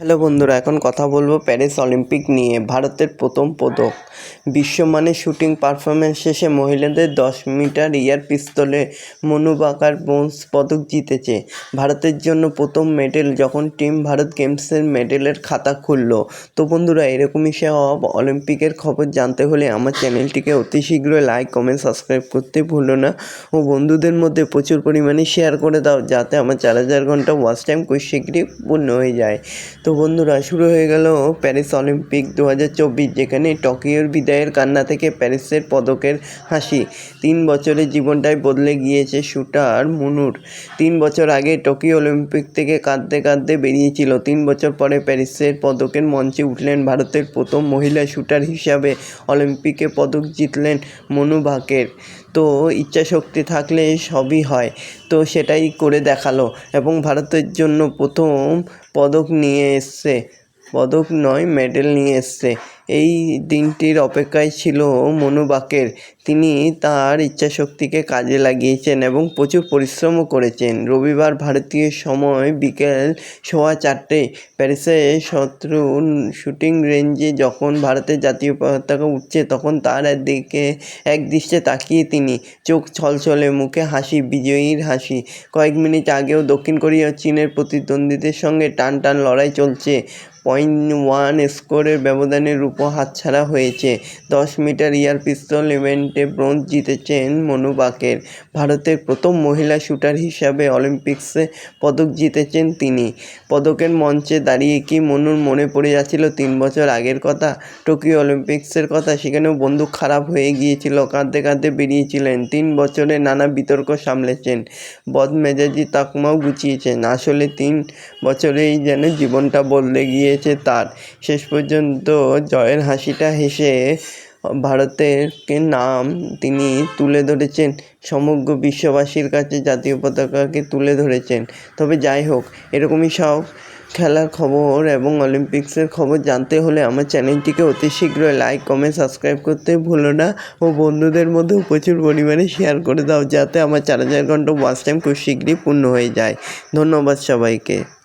Hello বন্ধুরা, এখন কথা বলব প্যারিস অলিম্পিক নিয়ে, ভারতের প্রথম পদক। বিশ্বমানের শুটিং পারফরমেন্স শেষে মহিলাদের দশ মিটার এয়ার পিস্তলে মনু বাকার ব্রোঞ্জ পদক জিতেছে। ভারতের জন্য প্রথম মেডেল যখন টিম ভারত গেমসের মেডেলের খাতা খুলল। তো বন্ধুরা, এরকমই সব অলিম্পিকের খবর জানতে হলে আমার চ্যানেলটিকে অতি শীঘ্রই লাইক, কমেন্ট, সাবস্ক্রাইব করতে ভুলো না। ও বন্ধুদের মধ্যে প্রচুর পরিমাণে শেয়ার করে দাও, যাতে আমার চার হাজার ঘণ্টা ওয়াচ টাইম খুব শীঘ্রই পূর্ণ হয়ে যায়। তো বন্ধুরা, শুরু হয়ে গেল প্যারিস অলিম্পিক দু হাজার চব্বিশ, যেখানে টোকিওর বিদায়ের কান্না থেকে প্যারিসের পদকের হাসি। তিন বছরের জীবনটাই বদলে গিয়েছে শুটার মুনুর। তিন বছর আগে টোকিও অলিম্পিক থেকে কাঁদতে কাঁদতে বেরিয়েছিল। তিন বছর পরে প্যারিসের পদকের মঞ্চে উঠলেন ভারতের প্রথম মহিলা শুটার হিসাবে। অলিম্পিকে পদক জিতলেন মনু ভাকের। তো ইচ্ছাশক্তি থাকলে সবই হয়। তো সেটাই করে দেখাল এবং ভারতের জন্য প্রথম পদক নিয়ে এসছে। পদক নয় মেডেল নিয়ে এসছে। এই দিনটির অপেক্ষায় ছিল মনু বাকের তিনি তার ইচ্ছাশক্তিকে কাজে লাগিয়েছেন এবং প্রচুর পরিশ্রমও করেছেন। রবিবার ভারতীয় সময় বিকেল সোয়া চারটে প্যারিসে শত্রু শুটিং রেঞ্জে যখন ভারতের জাতীয় পতাকা উঠছে, তখন তার দিকে এক দৃষ্টে তাকিয়ে তিনি চোখ ছলছলে মুখে হাসি, বিজয়ীর হাসি। কয়েক মিনিট আগেও দক্ষিণ কোরিয়া চীনের প্রতিদ্বন্দ্বীদের সঙ্গে টান টান লড়াই চলছে। পয়েন্ট ওয়ান স্কোরের ব্যবধানের রূপো হাতছাড়া হয়েছে। দশ মিটার ইয়ার পিস্তল ইভেন্টে ব্রোঞ্জ জিতেছেন মনু বাকের। ভারতের প্রথম মহিলা শুটার হিসাবে অলিম্পিক্সে পদক জিতেছেন তিনি। পদকের মঞ্চে দাঁড়িয়ে কি মনুর মনে পড়ে যাচ্ছিল তিন বছর আগের কথা? টোকিও অলিম্পিক্সের কথা? সেখানেও বন্দুক খারাপ হয়ে গিয়েছিল, কাঁদতে কাঁদতে বেরিয়েছিলেন। তিন বছরে নানা বিতর্ক সামলেছেন। বদমেজাজি তাকমাও গুছিয়েছেন। আসলে তিন বছরেই যেন জীবনটা বদলে গিয়েছে তার। শেষ পর্যন্ত জয়ের হাসিটা হেসে ভারতের কে নাম তিনি তুলে ধরেছেন। সমগ্র বিশ্ববাসীর কাছে জাতীয় পতাকাকে তুলে ধরেছেন। তবে যাই হোক, এরকমই সব খেলার খবর এবং অলিম্পিক্সের খবর জানতে হলে আমার চ্যানেলটিকে অতি শীঘ্রই লাইক, কমেন্ট, সাবস্ক্রাইব করতে ভুলো না ও বন্ধুদের মধ্যেও প্রচুর পরিমাণে শেয়ার করে দাও যাতে আমার চার হাজার ঘণ্টা ওয়াচ টাইম খুব শীঘ্রই পূর্ণ হয়ে যায়। ধন্যবাদ সবাইকে।